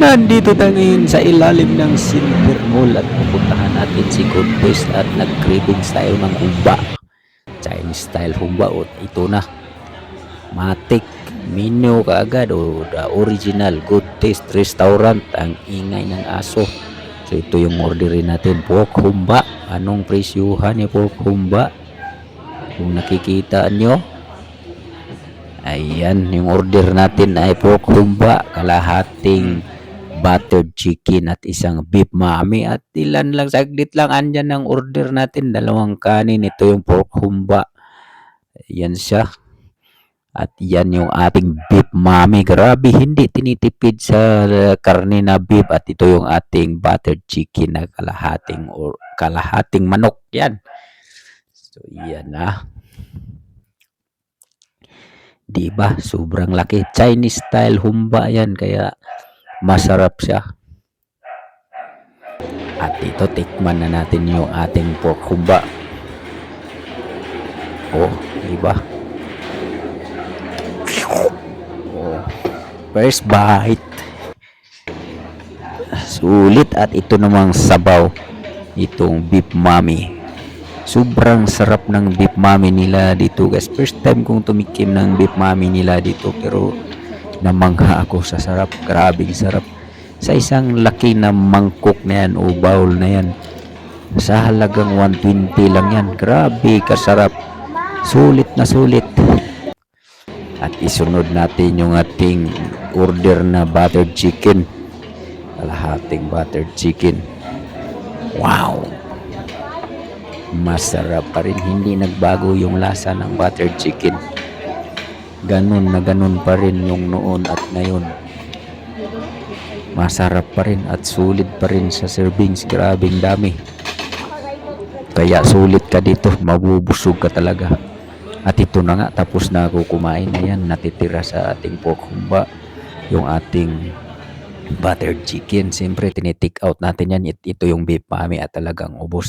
Nandito tayo ngayon sa ilalim ng Silver Mall at pupuntahan natin si Good Taste at nag-cravings tayo ng humba. Chinese style humba o ito na. Matik menu kaagad o the original Good Taste Restaurant ang ingay ng aso. So ito yung orderin natin pork humba. Anong presyuhan ni pork humba? Kung nakikita nyo, Ayan, yung order natin ay pork humba, kalahating buttered chicken at isang beef mami. At ilan lang saglit lang andyan ang order natin. Dalawang kanin. Ito yung pork humba. Yan siya. At yan yung ating beef mami. Grabe hindi tinitipid sa karne na beef. At ito yung ating buttered chicken na kalahating or kalahating manok. Yan. So yan ah Di ba? Sobrang laki. Chinese style humba yan. Kaya masarap siya. At ito, tikman na natin yung ating pork humba. Oh, di ba? Oh, first bite. Sulit at ito namang sabaw. Itong beef mami. Sobrang sarap ng beef mami nila dito guys. First time kong tumikim ng beef mami nila dito pero namangha ako sa sarap. Grabing sarap. Sa isang laki na mangkok na yan o bowl na yan. Sa halagang 120 lang yan. Grabe kasarap. Sulit na sulit. At isunod natin yung ating order na buttered chicken. Kalahating buttered chicken. Wow! masarap pa rin hindi nagbago yung lasa ng buttered chicken ganun na ganun pa rin yung noon at ngayon. Masarap pa rin at sulit pa rin sa servings. Grabing dami. Kaya sulit ka dito mabubusog ka talaga. At ito na nga tapos na ako kumain. Na yan natitira sa ating pork humba yung ating buttered chicken. Siyempre tinitik out natin yan. It- ito yung beef mami at talagang ubos